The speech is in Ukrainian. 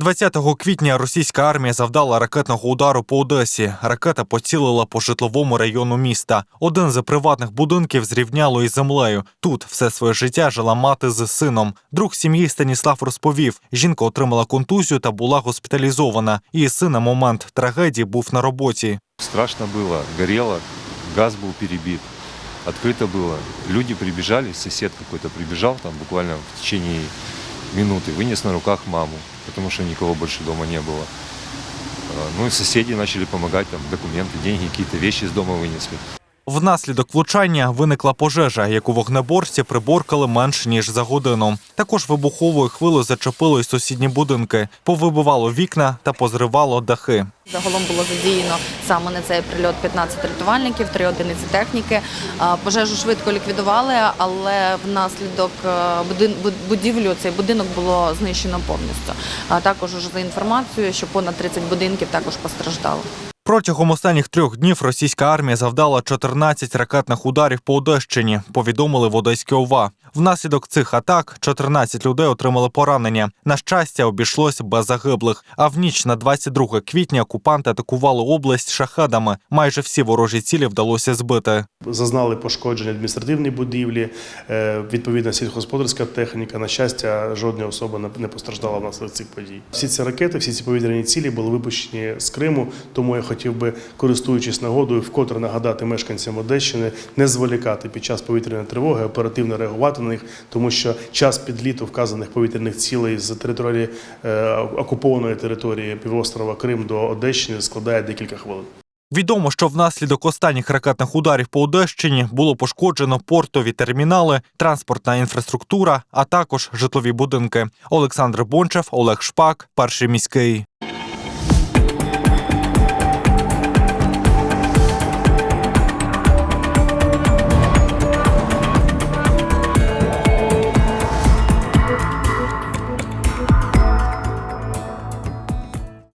20 квітня російська армія завдала ракетного удару по Одесі. Ракета поцілила по житловому району міста. Один з приватних будинків зрівняло із землею. Тут все своє життя жила мати з сином. Друг сім'ї Станіслав розповів: жінка отримала контузію та була госпіталізована. Її син на момент трагедії був на роботі. Страшно было, горело, газ был перебит, открыто было. Люди прибежали, сосед какой-то прибежал там буквально в течение минуты, вынес на руках маму, потому что никого больше дома не было. А, Ну и соседи начали помогать, там документы, деньги, какие-то вещи из дома вынесли. Внаслідок влучання виникла пожежа, яку вогнеборці приборкали менш ніж за годину. Також вибуховою хвилою зачепило й сусідні будинки, повибивало вікна та позривало дахи. Загалом було задіяно саме на цей прильот 15 рятувальників, 3 одиниці техніки. Пожежу швидко ліквідували, але внаслідок е, будівлю цей будинок було знищено повністю. А також за інформацією, що понад 30 будинків також постраждало. Протягом останніх трьох днів російська армія завдала 14 ракетних ударів по Одещині. Повідомили в Одеській ОВА. Внаслідок цих атак 14 людей отримали поранення. На щастя, обійшлось без загиблих. А в ніч на 22 квітня окупанти атакували область шахедами. Майже всі ворожі цілі вдалося збити. Зазнали пошкодження адміністративні будівлі, е, відповідна сільськогосподарська техніка. На щастя, жодна особа не- постраждала внаслідок цих подій. Всі ці ракети, всі ці повітряні цілі були випущені з Криму. Тому я хотів би, користуючись нагодою, вкотре нагадати мешканцям Одещини не зволікати під час повітряної тривоги, оперативно реагувати на них, тому що час підліту вказаних повітряних цілей з території е, окупованої території півострова Крим до Одещини складає декілька хвилин. Відомо, що внаслідок останніх ракетних ударів по Одещині було пошкоджено портові термінали, транспортна інфраструктура, а також житлові будинки. Олександр Бончев, Олег Шпак, перший міський.